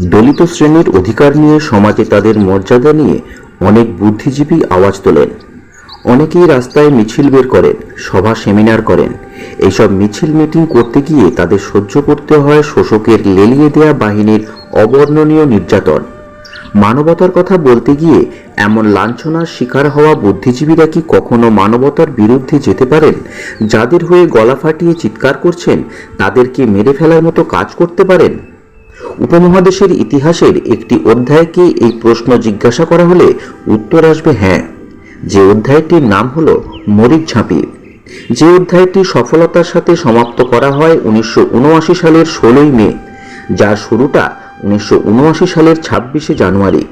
দলিত শ্রেণির অধিকার নিয়ে সমাজে তাদের মর্যাদা নিয়ে অনেক বুদ্ধিজীবী আওয়াজ তোলেন। অনেকেই রাস্তায় মিছিল বের করেন, সভা সেমিনার করেন। এইসব মিছিল মিটিং করতে গিয়ে তাদের সহ্য করতে হয় শোষকের লেলিয়ে দেয়া বাহিনীর অবর্ণনীয় নির্যাতন। মানবতার কথা বলতে গিয়ে এমন লাঞ্ছনার শিকার হওয়া বুদ্ধিজীবীরা কি কখনো মানবতার বিরুদ্ধে যেতে পারেন? যাদের হয়ে গলা ফাটিয়ে চিৎকার করছেন তাদেরকে মেরে ফেলার মতো কাজ করতে পারেন? উপমহাদেশের ইতিহাসের একটি অধ্যায়কে এই প্রশ্ন জিজ্ঞাসা করা হলে উত্তর আসবে হ্যাঁ। যে অধ্যায়টির নাম হলো মরিচ ঝাঁপি। যে অধ্যায়টি সফলতার সাথে সমাপ্ত করা হয় উনিশশো উনআশি সালের ষোলোই মে যার শুরুটা উনিশশো উনআশি সালের ছাব্বিশে জানুয়ারি।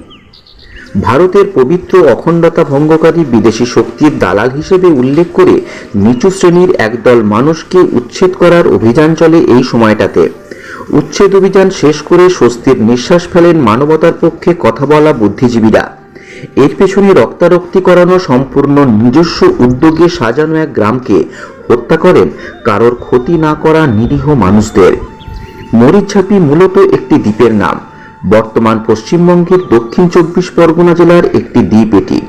ভারতের পবিত্র অখণ্ডতা ভঙ্গকারী বিদেশি শক্তির দালাল হিসেবে উল্লেখ করে নিচু শ্রেণির একদল মানুষকে উচ্ছেদ করার অভিযান চলে এই সময়টাতে। উচ্ছেদ অভিযান শেষ করে স্বস্তির নিঃশ্বাস ফেলেন মানবতার পক্ষে কথা বলা বুদ্ধিজীবীরা। এর পেছনে রক্তারক্তি করানো সম্পূর্ণ নিজস্ব উদ্যোগে সাজানো এক গ্রামকে হত্যা করেন কারোর ক্ষতি না করা নিরীহ মানুষদের। মরিচঝাপি মূলত একটি দ্বীপের নাম। বর্তমান পশ্চিমবঙ্গের দক্ষিণ চব্বিশ পরগনা জেলার একটি দ্বীপ এটি।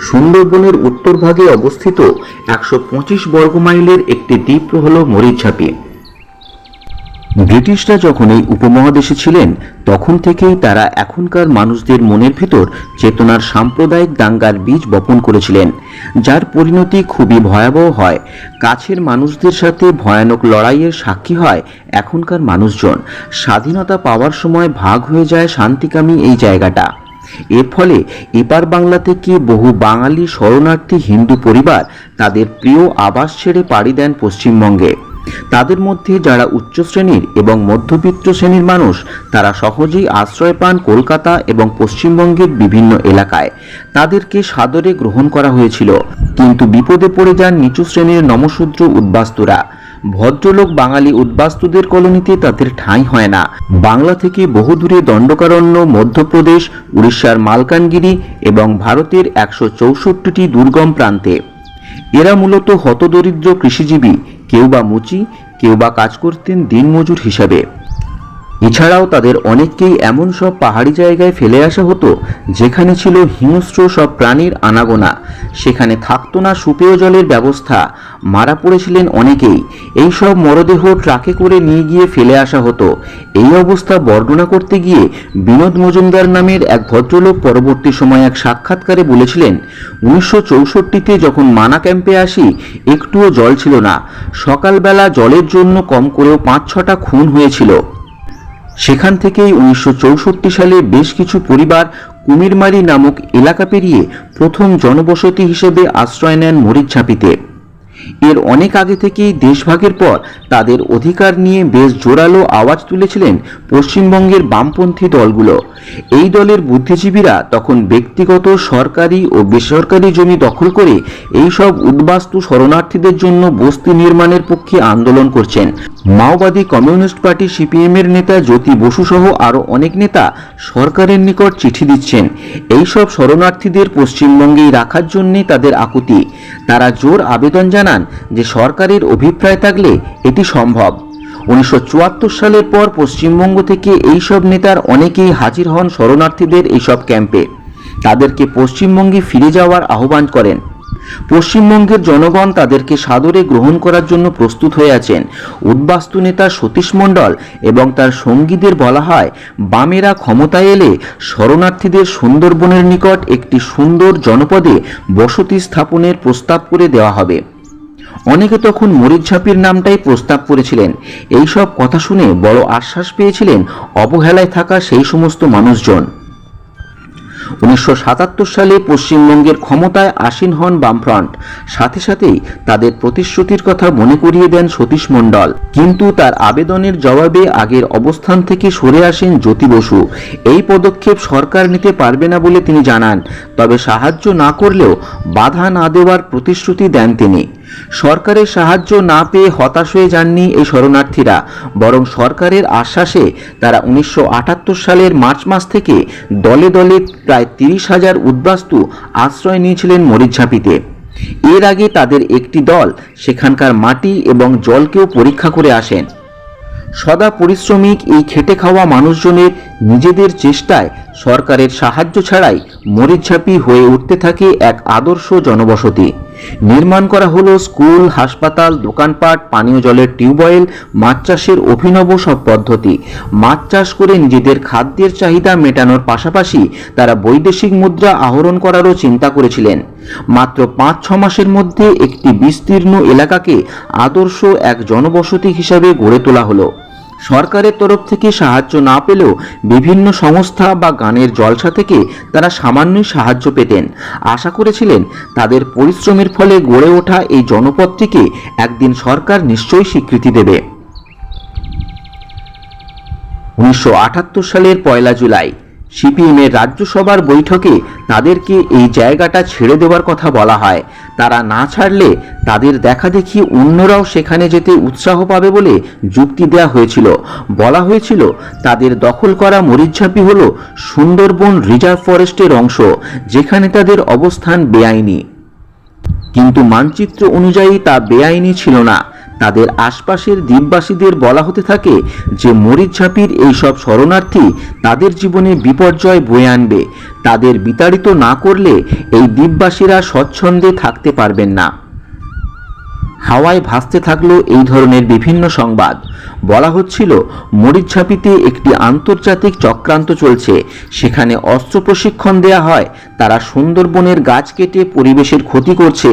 সুন্দরবনের উত্তর ভাগে অবস্থিত একশো পঁচিশ বর্গমাইলের একটি দ্বীপ হল মরিচঝাপি। ব্রিটিশরা যখন এই উপমহাদেশে ছিলেন, তখন থেকেই তারা এখনকার মানুষদের মনের ভিতর চেতনার সাম্প্রদায়িক দাঙ্গার বীজ বপন করেছিলেন, যার পরিণতি খুবই ভয়াবহ হয়। কাছের মানুষদের সাথে ভয়ানক লড়াইয়ের সাক্ষী হয় এখনকার মানুষজন। স্বাধীনতা পাওয়ার সময় ভাগ হয়ে যায় শান্তিকামী এই জায়গাটা। এর ফলে এপার বাংলা থেকে বহু বাঙালি শরণার্থী হিন্দু পরিবার তাদের প্রিয় আবাস ছেড়ে পাড়ি দেন পশ্চিমবঙ্গে। তাদের মধ্যে যারা উচ্চ শ্রেণির এবং মধ্যবিত্ত শ্রেণির মানুষ, তারা সহজেই আশ্রয় পান কলকাতা এবং পশ্চিমবঙ্গের বিভিন্ন এলাকায়। তাদেরকে সাদরে গ্রহণ করা হয়েছিল। কিন্তু বিপদে পড়ে যান নিচু শ্রেণির নমশূদ্র উদ্বাস্তুরা। ভদ্রলোক বাঙালি উদ্বাস্তুদের কলোনিতে তাদের ঠাঁই হয় না। বাংলা থেকে বহুদূরে দণ্ডকারণ্য মধ্যপ্রদেশ, উড়িষ্যার মালকানগিরি এবং ভারতের একশো চৌষট্টিটি দুর্গম প্রান্তে। এরা মূলত হতদরিদ্র কৃষিজীবী কেউ বা মুচি কেউ বা কাজ করতেন দিনমজুর হিসাবে। এছাড়াও তাদের অনেককেই এমন সব পাহাড়ি জায়গায় ফেলে আসা হতো, যেখানে ছিল হিংস্র সব প্রাণীর আনাগোনা। সেখানে থাকতো না সুপেয় জলের ব্যবস্থা। মারা পড়েছিলেন অনেকেই। এই সব মরদেহ ট্রাকে করে নিয়ে গিয়ে ফেলে আসা হতো। এই অবস্থা বর্ণনা করতে গিয়ে বিনোদ মজুমদার নামের এক ভদ্রলোক পরবর্তী সময় এক সাক্ষাৎকারে বলেছিলেন, উনিশশো চৌষট্টিতে যখন মানা ক্যাম্পে আসি, একটুও জল ছিল না। সকালবেলা জলের জন্য কম করেও পাঁচ ছটা খুন হয়েছিল। সেখান থেকেই উনিশশো চৌষট্টি সালে বেশ কিছু পরিবার কুমিরমারি নামক এলাকা পেরিয়ে প্রথম জনবসতি হিসেবে আশ্রয় নেন মরিচঝাঁপিতে এর অনেক আগে থেকেই দেশভাগের পর তাদের অধিকার নিয়ে বেশ জোরালো আওয়াজ তুলেছিলেন পশ্চিমবঙ্গের বামপন্থী দলগুলো। এই দলের বুদ্ধিজীবীরা তখন ব্যক্তিগত, সরকারি ও বেসরকারি জমি দখল করে এই সব উদ্বাস্তু শরণার্থীদের জন্য বস্তি নির্মাণের পক্ষে আন্দোলন করছেন। মাওবাদী কমিউনিস্ট পার্টি সিপিএম এর নেতা জ্যোতি বসু সহ আরও অনেক নেতা সরকারের নিকট চিঠি দিচ্ছেন। এই সব শরণার্থীদের পশ্চিমবঙ্গেই রাখার জন্যে তাদের আকুতি। তারা জোর আবেদন জানান যে সরকারের অভিপ্রায় থাকলে এটি সম্ভব। উনিশশো চুয়াত্তর সালের পর পশ্চিমবঙ্গ থেকে এইসব নেতার অনেকেই হাজির হন শরণার্থীদের এইসব ক্যাম্পে। তাদেরকে পশ্চিমবঙ্গে ফিরে যাওয়ার আহ্বান করেন। পশ্চিমবঙ্গের জনগণ তাদেরকে সাদরে গ্রহণ করার জন্য প্রস্তুত হয়ে আছেন। উদ্বাস্তু নেতা সতীশ মণ্ডল এবং তার সঙ্গীদের বলা হয়, বামেরা ক্ষমতায় এলে শরণার্থীদের সুন্দরবনের নিকট একটি সুন্দর জনপদে বসতি স্থাপনের প্রস্তাব করে দেওয়া হবে। অনেকে তখন মরিচঝাপির নামটাই প্রস্তাব করেছিলেন। এইসব কথা শুনে বড় আশ্বাস পেয়েছিলেন অবহেলায় থাকা সেই সমস্ত মানুষজন। উনিশশো সালে পশ্চিমবঙ্গের ক্ষমতায় আসীন হন বামফ্রন্ট। সাথে সাথেই তাদের প্রতিশ্রুতির কথা মনে করিয়ে দেন সতীশ মণ্ডল। কিন্তু তার আবেদনের জবাবে আগের অবস্থান থেকে সরে আসেন জ্যোতি বসু। এই পদক্ষেপ সরকার নিতে পারবে না বলে তিনি জানান, তবে সাহায্য না করলেও বাধা না দেওয়ার প্রতিশ্রুতি দেন তিনি। সরকারের সাহায্য না পেয়ে হতাশ হয়ে যাননি এই শরণার্থীরা। বরং সরকারের আশ্বাসে তারা উনিশশো আটাত্তর সালের মার্চ মাস থেকে দলে দলে প্রায় তিরিশ হাজার উদ্বাস্তু আশ্রয় নিয়েছিলেন মরিচঝাঁপিতে এর আগে তাদের একটি দল সেখানকার মাটি এবং জলকেও পরীক্ষা করে আসেন। সদা পরিশ্রমিক এই খেটে খাওয়া মানুষজনের নিজেদের চেষ্টায় সরকারের সাহায্য ছাড়াই মরিচঝাপি হয়ে উঠতে থাকে এক আদর্শ জনবসতি। নির্মাণ করা হলো স্কুল, হাসপাতাল, দোকানপাট, পানীয় জলের টিউবওয়েল মাছ চাষের অভিনব সব পদ্ধতি। মাছ চাষ করে নিজেদের খাদ্যের চাহিদা মেটানোর পাশাপাশি তারা বৈদেশিক মুদ্রা আহরণ করারও চিন্তা করেছিলেন। মাত্র পাঁচ ছ মাসের মধ্যে একটি বিস্তীর্ণ এলাকাকে আদর্শ এক জনবসতি হিসাবে গড়ে তোলা হলো। সরকারের তরফ থেকে সাহায্য না পেলেও বিভিন্ন সংস্থা বা গানের জলসা থেকে তারা সামান্যই সাহায্য পেতেন। আশা করেছিলেন তাদের পরিশ্রমের ফলে গড়ে ওঠা এই জনপদটিকে একদিন সরকার নিশ্চয়ই স্বীকৃতি দেবে। উনিশশো আটাত্তর সালের পয়লা জুলাই সিপিএমের রাজ্যসভার বৈঠকে তাদেরকে এই জায়গাটা ছেড়ে দেওয়ার কথা বলা হয়। তারা না ছাড়লে তাদের দেখা দেখি অন্যরাও সেখানে যেতে উৎসাহ পাবে বলে যুক্তি দেওয়া হয়েছিল। বলা হয়েছিল, তাদের দখল করা মরিচঝাপি হল সুন্দরবন রিজার্ভ ফরেস্টের অংশ, যেখানে তাদের অবস্থান বেআইনি। কিন্তু মানচিত্র অনুযায়ী তা বেআইনি ছিল না। তাদের আশপাশের দ্বীপবাসীদের বলা হতে থাকে যে মরিচঝাপির এইসব শরণার্থী তাদের জীবনে বিপর্যয় বয়ে আনবে। তাদের বিতাড়িত না করলে এই দ্বীপবাসীরা স্বচ্ছন্দে থাকতে পারবেন না। হাওয়ায় ভাসতে থাকল এই ধরনের বিভিন্ন সংবাদ। বলা হচ্ছিল মরিচঝাপিতে একটি আন্তর্জাতিক চক্রান্ত চলছে। সেখানে অস্ত্র প্রশিক্ষণ দেয়া হয়। তারা সুন্দরবনের গাছ কেটে পরিবেশের ক্ষতি করছে।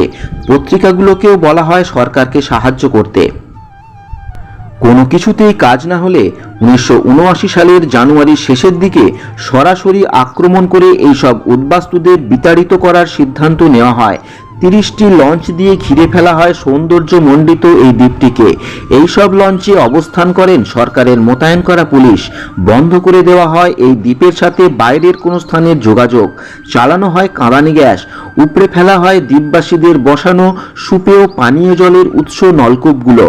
পত্রিকাগুলোকেও বলা হয় সরকারকে সাহায্য করতে। কোনো কিছুতেই কাজ না হলে উনিশশো উনআশি সালের জানুয়ারির শেষের দিকে সরাসরি আক্রমণ করে এইসব উদ্বাস্তুদের বিতাড়িত করার সিদ্ধান্ত নেওয়া হয়। তিরিশটি লঞ্চ দিয়ে ঘিরে ফেলা হয় সৌন্দর্য মণ্ডিত এই দ্বীপটিকে। এইসব লঞ্চে অবস্থান করেন সরকারের মোতায়েন করা পুলিশ। বন্ধ করে দেওয়া হয় এই দ্বীপের সাথে বাইরের কোনো স্থানের যোগাযোগ। চালানো হয় কাঁদানি গ্যাস। উপড়ে ফেলা হয় দ্বীপবাসীদের বসানো সুপেয় পানীয় জলের উৎস নলকূপগুলো।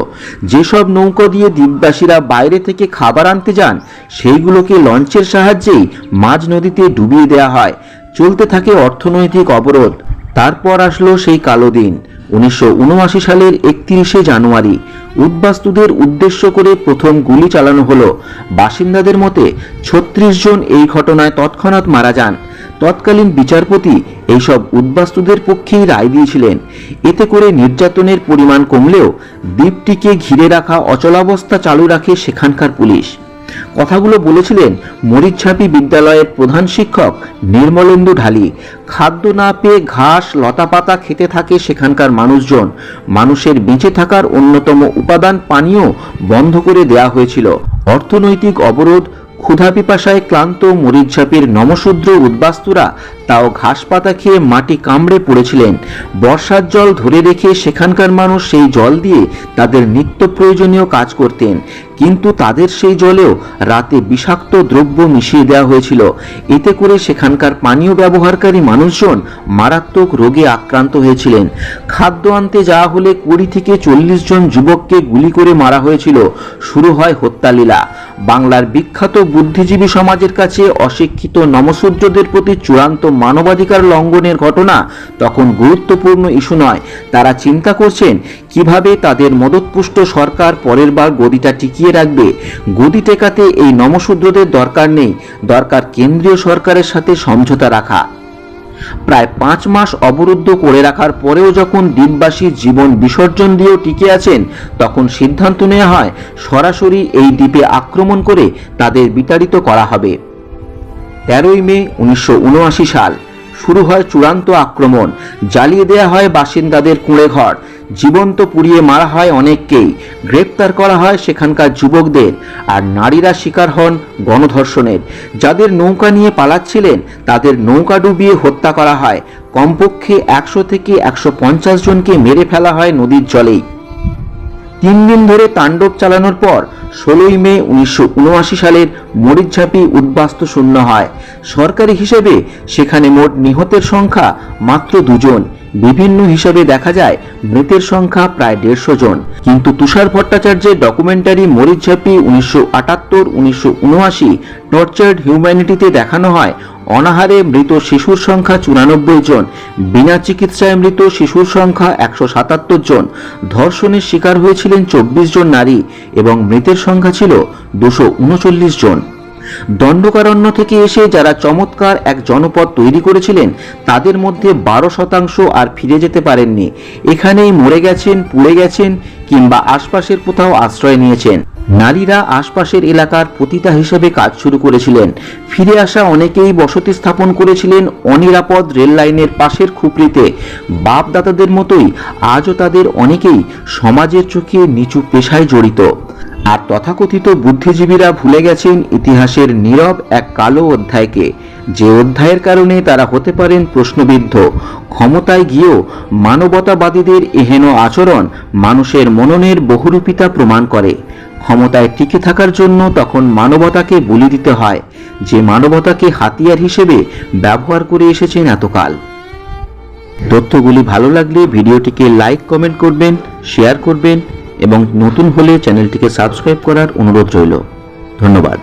যেসব নৌকা দিয়ে দ্বীপবাসীরা বাইরে থেকে খাবার আনতে যান, সেইগুলোকে লঞ্চের সাহায্যেই মাঝ নদীতে ডুবিয়ে দেওয়া হয়। চলতে থাকে অর্থনৈতিক অবরোধ। তারপর আসলো সেই কালো দিন। উনিশশো উনআশি সালের একত্রিশে জানুয়ারি, উদ্বাস্তুদের উদ্দেশ্য করে প্রথম গুলি চালানো হলো। বাসিন্দাদের মতে, ছত্রিশ জন এই ঘটনায় তৎক্ষণাৎ মারা যান। তৎকালীন বিচারপতি এইসব উদ্বাস্তুদের পক্ষেই রায় দিয়েছিলেন। এতে করে নির্যাতনের পরিমাণ কমলেও দ্বীপটিকে ঘিরে রাখা অচলাবস্থা চালু রাখে সেখানকার পুলিশ। কথাগুলো বলেছিলেন মরিচঝাপি বিদ্যালয়ের প্রধান শিক্ষক নির্মলেন্দু ঢালি। খাদ্য না পেয়ে ঘাস, লতাপাতা খেতে থাকে সেখানকার মানুষজন। মানুষের বেঁচে থাকার অন্যতম উপাদান পানীয় বন্ধ করে দেয়া হয়েছিল। অর্থনৈতিক অবরোধ, ক্ষুধা পিপাসায় ক্লান্ত মরিচঝাপির নমশূদ্র উদ্বাস্তুরা তাও ঘাস পাতা খেয়ে মাটি কামড়ে পড়েছিলেন। বর্ষার জল ধরে রেখে সেখানকার মানুষ সেই জল দিয়ে তাদের নিত্য প্রয়োজনীয় কাজ করতেন। কিন্তু তাদের সেই জলেও রাতে বিষাক্ত দ্রব্য মিশিয়ে দেওয়া হয়েছিল। এতে করে সেখানকার পানীয় ব্যবহারকারী মানুষজন মারাত্মক রোগে আক্রান্ত হয়েছিলেন। খাদ্য আনতে যাওয়া হলে কুড়ি থেকে চল্লিশ জন যুবককে গুলি করে মারা হয়েছিল। শুরু হয় হত্যালীলা। বাংলার বিখ্যাত বুদ্ধিজীবী সমাজের কাছে অশিক্ষিত নমশূদ্রদের প্রতি চূড়ান্ত মানবাধিকার লঙ্ঘনের ঘটনা তখন গুরুত্বপূর্ণ ইস্যু নয়। তারা চিন্তা করছেন, কীভাবে তাদের মদতপুষ্ট সরকার পরের বার গদিটা টিকিয়ে রাখবে। গদি টেকাতে এই নমশূদ্রদের দরকার নেই। দরকার কেন্দ্রীয় সরকারের সাথে সমঝোতা রাখা। প্রায় পাঁচ মাস অবরুদ্ধ করে রাখার পরেও যখন দ্বীপবাসী জীবন বিসর্জন দিয়েও টিকে আছেন, তখন সিদ্ধান্ত নেওয়া হয়, সরাসরি এই দ্বীপে আক্রমণ করে তাদের বিতাড়িত করা হবে। তেরোই মে, উনিশশো উনআশি সাল। শুরু হয় চূড়ান্ত আক্রমণ। জ্বালিয়ে দেয়া হয় বাসিন্দাদের কুঁড়ে ঘর। জীবন্ত পুড়িয়ে মারা হয় অনেককেই। গ্রেপ্তার করা হয় সেখানকার যুবকদের। আর নারীরা শিকার হন গণধর্ষণের। যাদের নৌকা নিয়ে পালাচ্ছিলেন, তাদের নৌকা ডুবিয়ে হত্যা করা হয়। কমপক্ষে একশো থেকে একশো পঞ্চাশ জনকে মেরে ফেলা হয় নদীর জলেই। তিন দিন ধরে তাণ্ডব চালানোর পর ষোলোই মে উনিশশো সালের মরিচঝাপি উদ্বাস্তু শূন্য হয়। সরকারি হিসেবে সেখানে মোট নিহতের সংখ্যা মাত্র দুজন। বিভিন্ন হিসাবে দেখা যায় মৃতের সংখ্যা প্রায় দেড়শো জন। কিন্তু তুষার ভট্টাচার্যের ডকুমেন্টারি মরিচঝাপি উনিশশো আটাত্তর, উনিশশো উনআশি, টর্চার্ড হিউম্যানিটিতে দেখানো হয় অনাহারে মৃত শিশুর সংখ্যা চুরানব্বই জন, বিনা চিকিৎসায় মৃত শিশুর সংখ্যা একশো সাতাত্তর জন, ধর্ষণের শিকার হয়েছিলেন চব্বিশ জন নারী এবং মৃতের সংখ্যা ছিল দুশো উনচল্লিশ জন। দণ্ডকারণ্য থেকে এসে যারা চমৎকার এক জনপদ তৈরি করেছিলেন, তাদের মধ্যে বারো শতাংশ আর ফিরে যেতে পারেননি। এখানেই মরে গেছেন, পুড়ে গেছেন কিংবা আশপাশের কোথাও আশ্রয় নিয়েছেন। নারীরা আশপাশের এলাকার পতিতা হিসেবে কাজ শুরু করেছিলেন। ফিরে আসা অনেকেই বসতি স্থাপন করেছিলেন অনিরাপদ রেল লাইনের পাশের খুপড়িতে বাপদাতাদের মতোই আজও তাদের অনেকেই সমাজের চোখে নিচু পেশায় জড়িত। আর তথাকথিত বুদ্ধিজীবীরা ভুলে গেছেন ইতিহাসের নীরব এক কালো অধ্যায়কে। যে অধ্যায়ের কারণে তারা হতে পারেন প্রশ্নবিদ্ধ। ক্ষমতায় গিয়েও মানবতাবাদীদের এহেন আচরণ মানুষের মননের বহুরূপিতা প্রমাণ করে। ক্ষমতায় টিকে থাকার জন্য তখন মানবতাকে বলি দিতে হয়, যে মানবতাকে হাতিয়ার হিসেবে ব্যবহার করে এসেছেন এতকাল। তথ্যগুলি ভালো লাগলে ভিডিওটিকে লাইক, কমেন্ট করবেন, শেয়ার করবেন এবং নতুন হলে চ্যানেলটিকে সাবস্ক্রাইব করার অনুরোধ রইল। ধন্যবাদ।